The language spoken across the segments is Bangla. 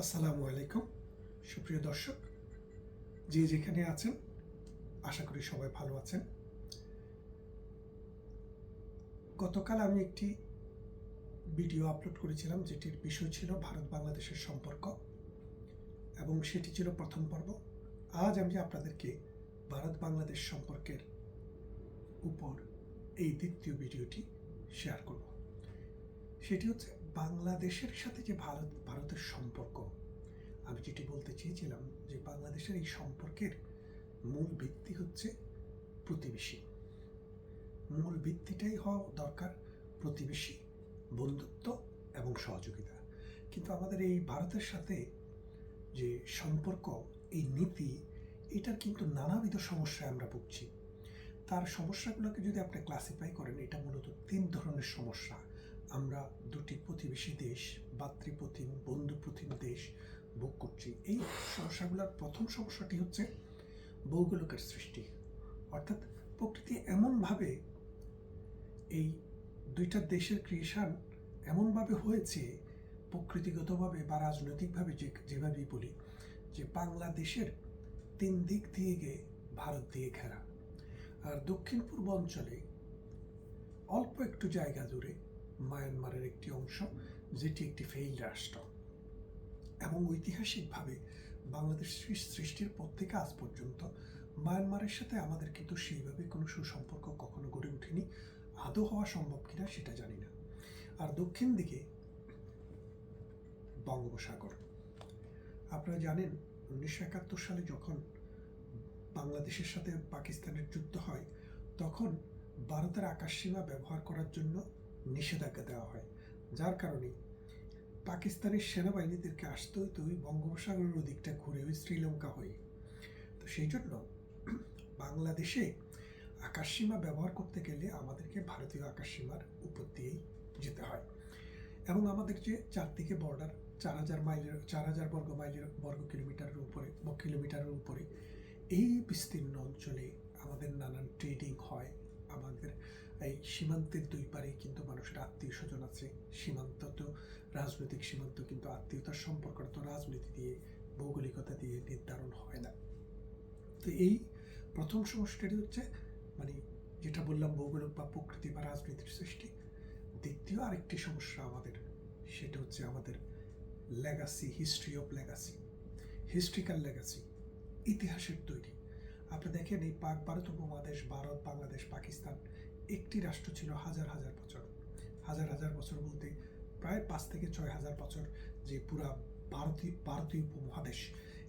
আসসালামু আলাইকুম। সুপ্রিয় দর্শক, যে যেখানে আছেন, আশা করি সবাই ভালো আছেন। গতকাল আমি একটি ভিডিও আপলোড করেছিলাম, যেটির বিষয় ছিল ভারত বাংলাদেশের সম্পর্ক, এবং সেটি ছিল প্রথম পর্ব। আজ আমি আপনাদেরকে ভারত বাংলাদেশ সম্পর্কের উপর এই দ্বিতীয় ভিডিওটি শেয়ার করব। সেটি হচ্ছে বাংলাদেশের সাথে যে ভারত, ভারতের সম্পর্ক, আমি যেটি বলতে চেয়েছিলাম যে বাংলাদেশের এই সম্পর্কের মূল ভিত্তি হচ্ছে প্রতিবেশী। মূল ভিত্তিটাই হওয়া দরকার প্রতিবেশী, বন্ধুত্ব এবং সহযোগিতা। কিন্তু আমাদের এই ভারতের সাথে যে সম্পর্ক, এই নীতি, এটার কিন্তু নানাবিধ সমস্যায় আমরা ভুগছি। তার সমস্যাগুলোকে যদি আপনি ক্লাসিফাই করেন, এটা মূলত তিন ধরনের সমস্যা। আমরা দুটি প্রতিবেশী দেশ ভাতৃপ্রতিম বন্ধুপ্রতিম দেশ ভোগ করছি। এই সমস্যাগুলোর প্রথম সমস্যাটি হচ্ছে ভৌগোলিকের সৃষ্টি। অর্থাৎ প্রকৃতি এমনভাবে এই দুইটা দেশের ক্রিয়েশন এমনভাবে হয়েছে, প্রকৃতিগতভাবে বা রাজনৈতিকভাবে যে, যেভাবেই বলি, যে বাংলাদেশের তিন দিক দিয়ে গিয়ে ভারত দিয়ে ঘেরা। আর দক্ষিণ পূর্ব অঞ্চলে অল্প একটু জায়গা জুড়ে মায়ানমারের একটি অংশ, যেটি একটি ফেইল রাষ্ট্র। এবং ঐতিহাসিকভাবে বাংলাদেশ সৃষ্টির পর থেকে আজ পর্যন্ত মায়ানমারের সাথে আমাদের কিন্তু সেইভাবে কোনো সুসম্পর্ক কখনো গড়ে ওঠেনি, আদৌ হওয়া সম্ভব কিনা সেটা জানি না। আর দক্ষিণ দিকে বঙ্গোপসাগর। আপনারা জানেন, উনিশশো একাত্তর সালে যখন বাংলাদেশের সাথে পাকিস্তানের যুদ্ধ হয়, তখন ভারতের আকাশসীমা ব্যবহার করার জন্য নিষেধাজ্ঞা দেওয়া হয়। যার কারণে পাকিস্তানের সেনাবাহিনীদেরকে আসতে হইতে ওই বঙ্গোপসাগরের ওদিকটা ঘুরে ওই শ্রীলঙ্কা হয়ে। তো সেই জন্য বাংলাদেশে আকাশসীমা ব্যবহার করতে গেলে আমাদেরকে ভারতীয় আকাশসীমার উপর দিয়েই যেতে হয়। এবং আমাদের যে চারদিকে বর্ডার চার হাজার মাইলের, চার হাজার বর্গ মাইলের, বর্গ কিলোমিটারের উপরে কিলোমিটারের উপরে এই বিস্তীর্ণ অঞ্চলে আমাদের নানান ট্রেডিং হয়, আমাদের এই সীমান্তের দুই পারে কিন্তু মানুষের আত্মীয় স্বজন আছে। সীমান্ত তো রাজনৈতিক সীমান্ত, কিন্তু আত্মীয়তার সম্পর্কটা তো রাজনীতি দিয়ে, ভৌগোলিকতা দিয়ে নির্ধারণ হয় না। তো এই প্রথম সমস্যাটি হচ্ছে মানে যেটা বললাম, ভৌগোলিক বা প্রকৃতি বা রাজনীতির সৃষ্টি। দ্বিতীয় আরেকটি সমস্যা আমাদের, সেটা হচ্ছে আমাদের legacy history of legacy historical legacy ইতিহাসের তৈরি। আপনি দেখেন এই পাক ভারত উপমহাদেশ, ভারত, বাংলাদেশ, পাকিস্তান একটি রাষ্ট্র ছিল হাজার হাজার বছর। হাজার হাজার বছর বলতে প্রায় পাঁচ থেকে ছয় হাজার বছর যে পুরা ভারতীয় ভারতীয় উপমহাদেশ।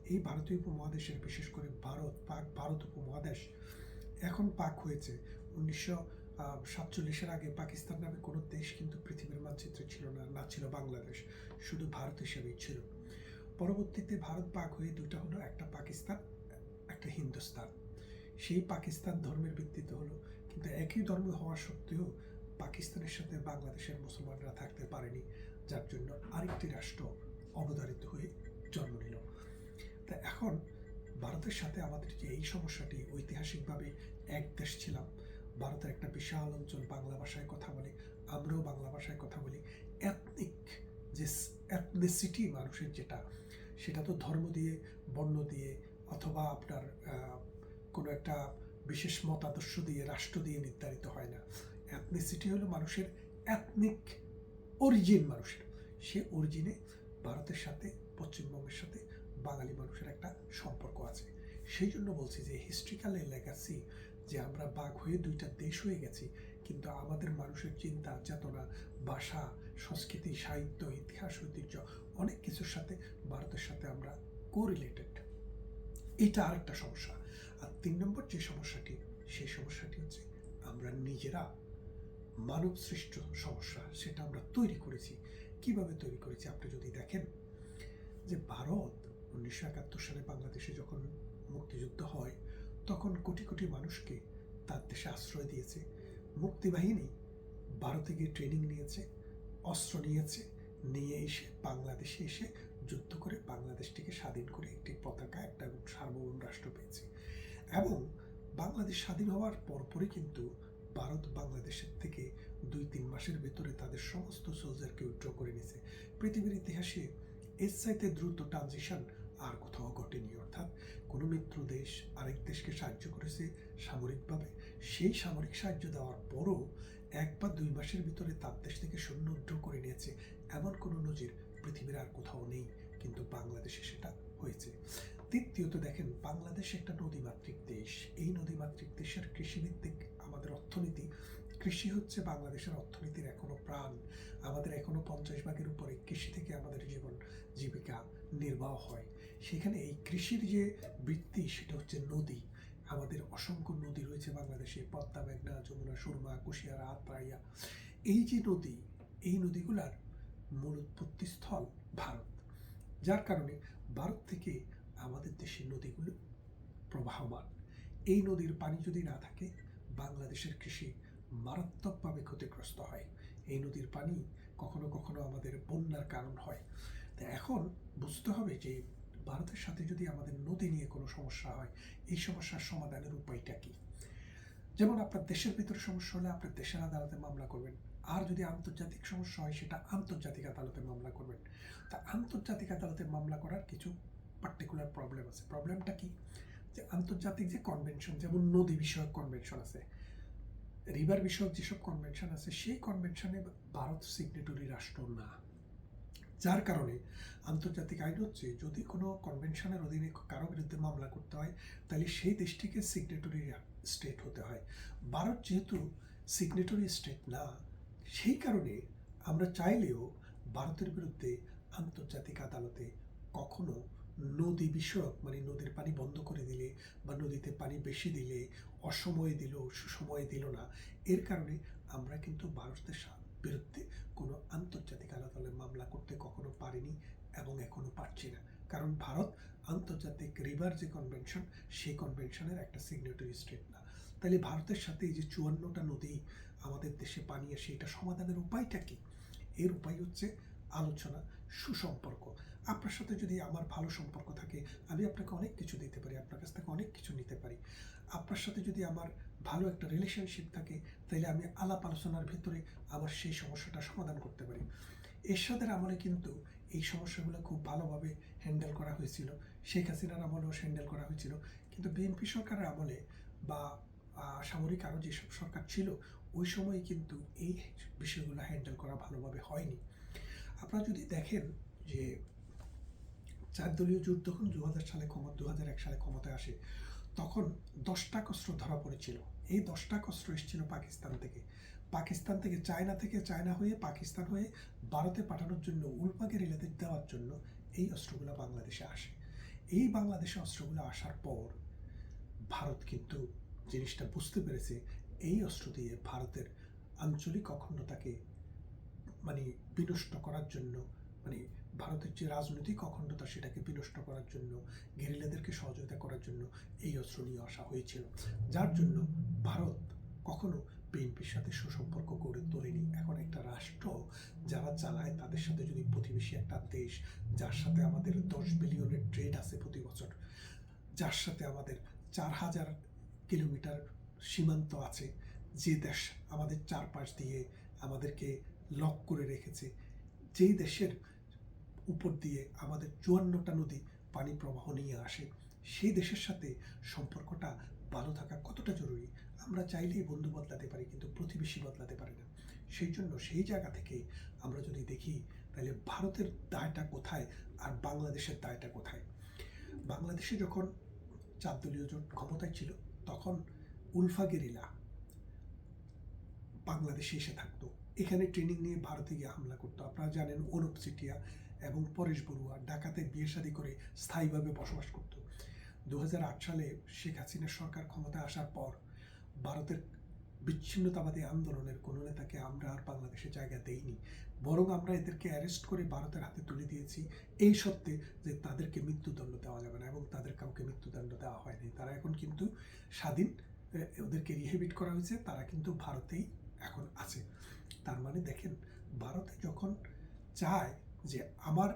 এই ভারতীয় উপমহাদেশের বিশেষ করে ভারত, পাক, ভারত উপমহাদেশ এখন পাক হয়েছে। উনিশশো সাতচল্লিশের আগে পাকিস্তান নামে কোনো দেশ কিন্তু পৃথিবীর মানচিত্রে ছিল না না ছিল বাংলাদেশ। শুধু ভারত হিসেবেই ছিল। পরবর্তীতে ভারত পাক হয়ে দুটা হলো, একটা পাকিস্তান, একটা হিন্দুস্তান। সেই পাকিস্তান ধর্মের ভিত্তিতে হলো কিন্তু একই ধর্ম হওয়া সত্ত্বেও পাকিস্তানের সাথে বাংলাদেশের মুসলমানরা থাকতে পারেনি, যার জন্য আরেকটি রাষ্ট্র অবধারিত হয়ে জন্ম নিল। তা এখন ভারতের সাথে আমাদের যে এই সমস্যাটি ঐতিহাসিকভাবে এক দেশ ছিলাম, ভারতের একটা বিশাল অঞ্চল বাংলা ভাষায় কথা বলে, আমরাও বাংলা ভাষায় কথা বলি এথনিক যে এথনিসিটি মানুষের যেটা, সেটা তো ধর্ম দিয়ে, বর্ণ দিয়ে, অথবা আপনার কোনো একটা বিশেষ মতাদর্শ দিয়ে, রাষ্ট্র দিয়ে নির্ধারিত হয় না। অ্যাথনিসিটি হলো মানুষের অ্যাথনিক অরিজিন মানুষের। সে অরিজিনে ভারতের সাথে, পশ্চিমবঙ্গের সাথে বাঙালি মানুষের একটা সম্পর্ক আছে। সেই জন্য বলছি যে হিস্ট্রিক্যাল লেগাসি যে আমরা বাঘ হয়ে দুইটা দেশ হয়ে গেছি, কিন্তু আমাদের মানুষের চিন্তা, চেতনা, ভাষা, সংস্কৃতি, সাহিত্য, ইতিহাস, ঐতিহ্য অনেক কিছুর সাথে ভারতের সাথে আমরা কোরিলেটেড এটা আরেকটা সমস্যা। তিন নম্বর যে সমস্যাটি, সেই সমস্যাটি হচ্ছে আমরা নিজেরা মানব সৃষ্ট সমস্যা সেটা আমরা তৈরি করেছি। কীভাবে তৈরি করেছি আপনি যদি দেখেন যে ভারত উনিশশো একাত্তর সালে বাংলাদেশে যখন মুক্তিযুদ্ধ হয়, তখন কোটি কোটি মানুষকে তার দেশে আশ্রয় দিয়েছে। মুক্তিবাহিনী ভারতে গিয়ে ট্রেনিং নিয়েছে, অস্ত্র নিয়েছে, নিয়ে এসে বাংলাদেশে এসে যুদ্ধ করে বাংলাদেশটিকে স্বাধীন করে একটি পতাকা, একটা সার্বভৌম রাষ্ট্র পেয়েছে। এবং বাংলাদেশ স্বাধীন হওয়ার পরপরই কিন্তু ভারত বাংলাদেশের থেকে দুই তিন মাসের ভেতরে তাদের সমস্ত সোলজারকে উইথড্র করে নিয়েছে। পৃথিবীর ইতিহাসে এর চাইতে দ্রুত ট্রানজিশন আর কোথাও ঘটেনি, অর্থাৎ কোনো মিত্র দেশ আরেক দেশকে সাহায্য করেছে সামরিকভাবে। সেই সামরিক সাহায্য দেওয়ার পরও এক বা দুই মাসের ভিতরে তার দেশ থেকে সৈন্য উদ্ধার করে নিয়েছে। এমন কোনো নজির পৃথিবীর আর কোথাও নেই, কিন্তু বাংলাদেশে সেটা হয়েছে। তৃতীয়ত দেখেন, বাংলাদেশ একটা নদীমাতৃক দেশ। এই নদীমাতৃক দেশের কৃষিভিত্তিক আমাদের অর্থনীতি, কৃষি হচ্ছে বাংলাদেশের অর্থনীতির এখনও প্রাণ। আমাদের এখনও পঞ্চাশ ভাগের উপরে কৃষি থেকে আমাদের জীবন, জীবিকা নির্বাহ হয়। সেখানে এই কৃষির যে বৃত্তি, সেটা হচ্ছে নদী। আমাদের অসংখ্য নদী রয়েছে বাংলাদেশে, পদ্মা, মেঘনা, যমুনা, সুরমা, কুশিয়ারা, আত্রাইয়া। এই যে নদী, এই নদীগুলার মূল উৎপত্তি স্থল ভারত। যার কারণে ভারত থেকে আমাদের দেশের নদীগুলো প্রবাহমান। এই নদীর পানি যদি না থাকে, বাংলাদেশের কৃষি মারাত্মকভাবে ক্ষতিগ্রস্ত হয়। এই নদীর পানি কখনো কখনো আমাদের বন্যার কারণ হয়। তা এখন বুঝতে হবে যে, ভারতের সাথে যদি আমাদের নদী নিয়ে কোনো সমস্যা হয়, এই সমস্যার সমাধানের উপায়টা কি? যেমন আপনার দেশের ভিতরে সমস্যা হলে আপনার দেশের আদালতে মামলা করবেন। আর যদি আন্তর্জাতিক সমস্যা হয়, সেটা আন্তর্জাতিক আদালতে মামলা করবেন। তা আন্তর্জাতিক আদালতে মামলা করার কিছু পার্টিকুলার প্রবলেম আছে। প্রবলেমটা কি? যে আন্তর্জাতিক যে কনভেনশন যেমন নদী বিষয়ক কনভেনশন আছে রিভার বিষয়ক যেসব কনভেনশন আছে, সেই কনভেনশনে ভারত সিগনেটরি রাষ্ট্র না। যার কারণে আন্তর্জাতিক আইন হচ্ছে, যদি কোনো কনভেনশনের অধীনে কারও বিরুদ্ধে মামলা করতে হয়, তাহলে সেই দেশটিকে সিগনেটরি স্টেট হতে হয়। ভারত যেহেতু সিগনেটরি স্টেট না, সেই কারণে আমরা চাইলেও ভারতের বিরুদ্ধে আন্তর্জাতিক আদালতে কখনো নদী বিষয়ক মানে নদীর পানি বন্ধ করে দিলে বা নদীতে পানি বেশি দিলে, অসময়ে দিল, সুসময়ে দিল না, এর কারণে আমরা কিন্তু ভারতের বিরুদ্ধে কোনো আন্তর্জাতিক আদালতে মামলা করতে কখনো পারিনি এবং এখনও পারছি না। কারণ ভারত আন্তর্জাতিক রিভার যে কনভেনশন, সেই কনভেনশনের একটা সিগনেটরি স্টেট না। তাহলে ভারতের সাথে এই যে চুয়ান্নটা নদী আমাদের দেশে পানি আসে, এটা সমাধানের উপায়টা কি? এর উপায় হচ্ছে আলোচনা, সুসম্পর্ক। আপনার সাথে যদি আমার ভালো সম্পর্ক থাকে, আমি আপনাকে অনেক কিছু দিতে পারি, আপনার কাছ থেকে অনেক কিছু নিতে পারি। আপনার সাথে যদি আমার ভালো একটা রিলেশনশিপ থাকে, তাহলে আমি আলাপ আলোচনার ভিতরে আমার সেই সমস্যাটা সমাধান করতে পারি। এরশাদের আমলে কিন্তু এই সমস্যাগুলো খুব ভালোভাবে হ্যান্ডেল করা হয়েছিল। শেখ হাসিনার আমলেও হ্যান্ডেল করা হয়েছিল। কিন্তু বিএনপি সরকারের আমলে বা সামরিক আরও যেসব সরকার ছিল, ওই সময় কিন্তু এই বিষয়গুলো হ্যান্ডেল করা ভালোভাবে হয়নি। আপনারা যদি দেখেন যে চার দলীয় জোট যখন দু হাজার সালে ক্ষমতা দু সালে ক্ষমতায় আসে, তখন দশটা কস্ত্র ধরা পড়েছিল। এই দশটা কস্ত্র এসেছিল পাকিস্তান থেকে। পাকিস্তান থেকে চায়না থেকে চায়না হয়ে পাকিস্তান হয়ে ভারতে পাঠানোর জন্য উলপা গেরিলাদের দেওয়ার জন্য এই অস্ত্রগুলো বাংলাদেশে আসে। এই বাংলাদেশে অস্ত্রগুলো আসার পর ভারত কিন্তু জিনিসটা বুঝতে পেরেছে, এই অস্ত্র দিয়ে ভারতের আঞ্চলিক অখণ্ডতাকে মানে বিনষ্ট করার জন্য মানে ভারতের যে রাজনৈতিক অখণ্ডতা সেটাকে বিনষ্ট করার জন্য, গেরিলাদেরকে সহযোগিতা করার জন্য এই অস্ত্র নিয়ে আসা হয়েছিল। যার জন্য ভারত কখনো বিএনপির সাথে সুসম্পর্ক গড়ে তোলেনি। এখন একটা রাষ্ট্র যারা চালায় তাদের সাথে যদি প্রতিবেশী একটা দেশ, যার সাথে আমাদের দশ বিলিয়নের ট্রেড আছে প্রতি বছর, যার সাথে আমাদের চার হাজার কিলোমিটার সীমান্ত আছে, যে দেশ আমাদের চারপাশ দিয়ে আমাদেরকে লক করে রেখেছে যেই দেশের উপর দিয়ে আমাদের চুয়ান্নটা নদী পানি প্রবাহ নিয়ে আসে, সেই দেশের সাথে সম্পর্কটা ভালো থাকা কতটা জরুরি? আমরা চাইলেই বন্ধু বদলাতে পারি, কিন্তু প্রতিবেশী বদলাতে পারি না। সেই জন্য সেই জায়গা থেকে আমরা যদি দেখি, তাহলে ভারতের দায়টা কোথায় আর বাংলাদেশের দায়টা কোথায়? বাংলাদেশে যখন চার দলীয় জোট ক্ষমতায় ছিল, তখন উলফা গেরিলা বাংলাদেশে এসে থাকতো। এখানে ট্রেনিং নিয়ে ভারতে গিয়ে হামলা করতো। আপনারা জানেন অনুপ সিটিয়া এবং পরেশ বড়ুয়া ঢাকাতে বিয়ে শাদী করে স্থায়ীভাবে বসবাস করত। দু হাজার আট সালে শেখ হাসিনার সরকার ক্ষমতায় আসার পর ভারতের বিচ্ছিন্নতাবাদী আন্দোলনের কোনো নেতাকে আমরা আর বাংলাদেশে জায়গা দেইনি। বরং আমরা এদেরকে অ্যারেস্ট করে ভারতের হাতে তুলে দিয়েছি। এই সত্ত্বে যে তাদেরকে মৃত্যুদণ্ড দেওয়া যাবে না এবং তাদের কাউকে মৃত্যুদণ্ড দেওয়া হয়নি। তারা এখন কিন্তু স্বাধীন ওদেরকে রিহেবিট করা হয়েছে। তারা কিন্তু ভারতেই এখন আছে। তার মানে দেখেন, ভারতে যখন চায় যে আমার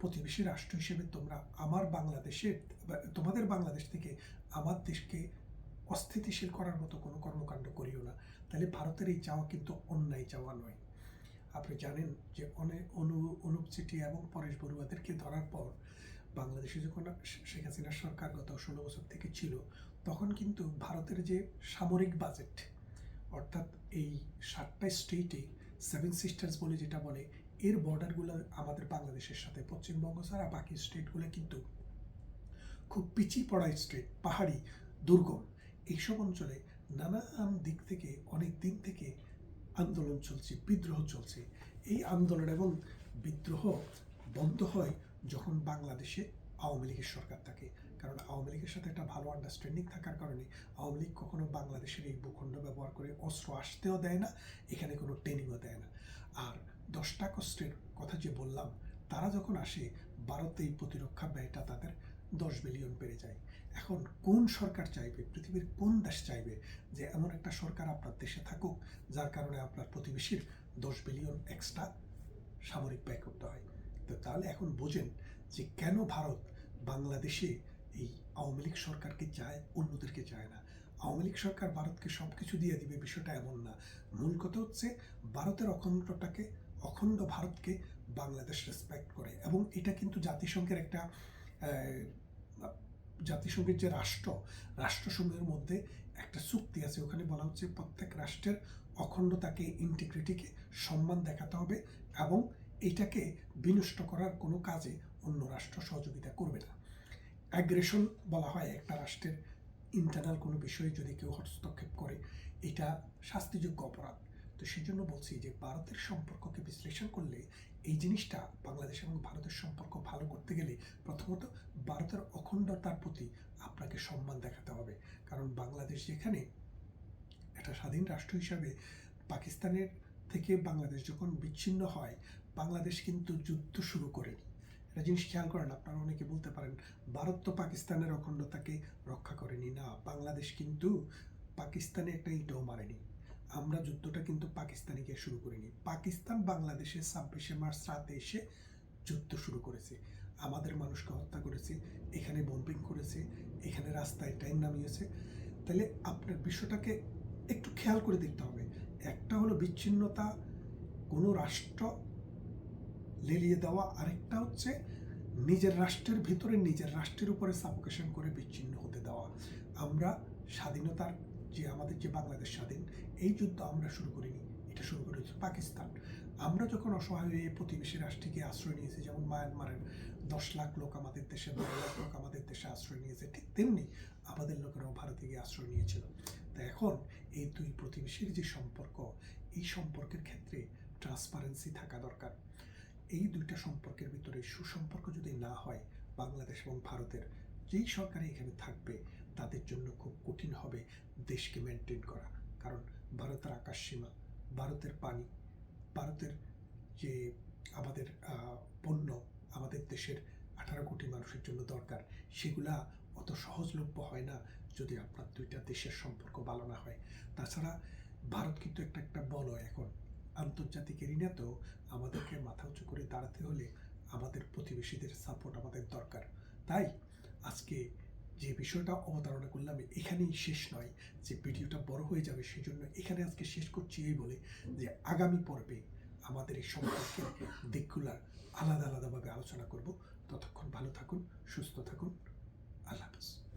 প্রতিবেশী রাষ্ট্র হিসেবে তোমরা আমার বাংলাদেশের তোমাদের বাংলাদেশ থেকে আমার দেশকে অস্থিতিশীল করার মতো কোনো কর্মকাণ্ড করিও না, তাহলে ভারতের এই চাওয়া কিন্তু অন্যায় চাওয়া নয়। আপনি জানেন যে অনেক অনু, অনুপ চেটিয়া এবং পরেশ বড়ুয়াদেরকে ধরার পর বাংলাদেশে যখন শেখ হাসিনার সরকার গত ষোলো বছর থেকে ছিল, তখন কিন্তু ভারতের যে সামরিক বাজেট অর্থাৎ এই সাতটা স্টেটে সেভেন সিস্টার্স বলে যেটা বলে, এর বর্ডারগুলো আমাদের বাংলাদেশের সাথে, পশ্চিমবঙ্গ ছাড়া বাকি স্টেটগুলো কিন্তু খুব পিছিয়ে পড়া স্টেট পাহাড়ি, দুর্গম। এইসব অঞ্চলে নানান দিক থেকে, অনেক দিন থেকে আন্দোলন চলছে, বিদ্রোহ চলছে। এই আন্দোলন এবং বিদ্রোহ বন্ধ হয় যখন বাংলাদেশে আওয়ামী লীগের সরকার থাকে। কারণ আওয়ামী লীগের সাথে একটা ভালো আন্ডারস্ট্যান্ডিং থাকার কারণে আওয়ামী লীগ কখনো বাংলাদেশের এই ভূখণ্ড ব্যবহার করে অস্ত্র আসতেও দেয় না, এখানে কোনো ট্রেনিংও দেয় না। আর দশটা কষ্টের কথা যে বললাম, তারা যখন আসে, ভারতে এই প্রতিরক্ষা ব্যয়টা তাদের দশ বিলিয়ন বেড়ে যায়। এখন কোন সরকার চাইবে, পৃথিবীর কোন দেশ চাইবে যে এমন একটা সরকার আপনার দেশে থাকুক, যার কারণে আপনার প্রতিবেশীর দশ বিলিয়ন এক্সট্রা সামরিক ব্যয় করতে হয়? তো তাহলে এখন বোঝেন যে কেন ভারত বাংলাদেশে এই আওয়ামী লীগ সরকারকে চায়, অন্যদেরকে চায় না। আওয়ামী লীগ সরকার ভারতকে সব কিছু দিয়ে দিবে, বিষয়টা এমন না। মূল কথা হচ্ছে, ভারতের অখণ্ডটাকে অখণ্ড ভারতকে বাংলাদেশ রেসপেক্ট করে। এবং এটা কিন্তু জাতিসংঘের একটা জাতিসংঘের যে রাষ্ট্র, রাষ্ট্রসমূহের মধ্যে একটা চুক্তি আছে। ওখানে বলা হচ্ছে, প্রত্যেক রাষ্ট্রের অখণ্ডতাকে ইন্টিগ্রিটিকে সম্মান দেখাতে হবে এবং এটাকে বিনষ্ট করার কোনো কাজে অন্য রাষ্ট্র সহযোগিতা করবে না। অ্যাগ্রেশন বলা হয় একটা রাষ্ট্রের ইন্টারনাল কোনো বিষয়ে যদি কেউ হস্তক্ষেপ করে, এটা শাস্তিযোগ্য অপরাধ। তো সেই জন্য বলছি যে, ভারতের সম্পর্ককে বিশ্লেষণ করলে এই জিনিসটা বাংলাদেশ এবং ভারতের সম্পর্ক ভালো করতে গেলে প্রথমত ভারতের অখণ্ডতার প্রতি আপনাকে সম্মান দেখাতে হবে। কারণ বাংলাদেশ যেখানে একটা স্বাধীন রাষ্ট্র হিসাবে পাকিস্তানের থেকে বাংলাদেশ যখন বিচ্ছিন্ন হয়, বাংলাদেশ কিন্তু যুদ্ধ শুরু করেনি। একটা জিনিস খেয়াল করেন, আপনারা অনেকে বলতে পারেন, ভারত তো পাকিস্তানের অখণ্ডতাকে রক্ষা করেনি। না, বাংলাদেশ কিন্তু পাকিস্তানে একটা ইটও মারেনি। আমরা যুদ্ধটা কিন্তু পাকিস্তানে গিয়ে শুরু করিনি। পাকিস্তান বাংলাদেশের ছাব্বিশে মার্চ রাতে এসে যুদ্ধ শুরু করেছে। আমাদের মানুষকে হত্যা করেছে, এখানে বম্পিং করেছে, এখানে রাস্তায় ট্রেন নামিয়েছে। তাহলে আপনার বিষয়টাকে একটু খেয়াল করে দেখতে হবে। একটা হলো বিচ্ছিন্নতা, কোনো রাষ্ট্র লেলিয়ে দেওয়া আরেকটা হচ্ছে নিজের রাষ্ট্রের ভিতরে নিজের রাষ্ট্রের উপরে সাবকেশন করে বিচ্ছিন্ন হতে দেওয়া। আমরা স্বাধীনতার যে আমাদের যে বাংলাদেশ স্বাধীন, এই যুদ্ধ আমরা শুরু করিনি, এটা শুরু করেছে পাকিস্তান। আমরা যখন অসহায় হয়ে প্রতিবেশী রাষ্ট্রকে আশ্রয় নিয়েছি, যেমন মায়ানমারের দশ লাখ লোক আমাদের দেশে, বারো লাখ লোক আমাদের দেশে আশ্রয় নিয়েছে, ঠিক তেমনি আমাদের লোকেরাও ভারতে গিয়ে আশ্রয় নিয়েছিল। তা এখন এই দুই প্রতিবেশীর যে সম্পর্ক, এই সম্পর্কের ক্ষেত্রে ট্রান্সপারেন্সি থাকা দরকার। এই দুইটা সম্পর্কের ভিতরে সুসম্পর্ক যদি না হয় বাংলাদেশ এবং ভারতের, যেই সরকার এখানে থাকবে, তাদের জন্য খুব কঠিন হবে দেশকে মেনটেন করা। কারণ ভারতের আকাশ সীমা, ভারতের পানি, ভারতের যে আমাদের পণ্য, আমাদের দেশের আঠারো কোটি মানুষের জন্য দরকার, সেগুলা অত সহজলভ্য হয় না যদি আপনার দুইটা দেশের সম্পর্ক ভালো না হয়। তাছাড়া ভারত কিন্তু একটা একটা বলয় এখন। আন্তর্জাতিক এরিনাতেও আমাদেরকে মাথা উঁচু করে দাঁড়াতে হলে আমাদের প্রতিবেশীদের সাপোর্ট আমাদের দরকার। তাই আজকে যে বিষয়টা অবতারণা করলাম এখানেই শেষ নয় যে ভিডিওটা বড় হয়ে যাবে সেই জন্য এখানে আজকে শেষ করছি এই বলে যে আগামী পর্বে আমাদের এই সম্পর্কের দিকগুলা আলাদা আলাদাভাবে আলোচনা করব। ততক্ষণ ভালো থাকুন, সুস্থ থাকুন। আল্লাহ হাফেজ।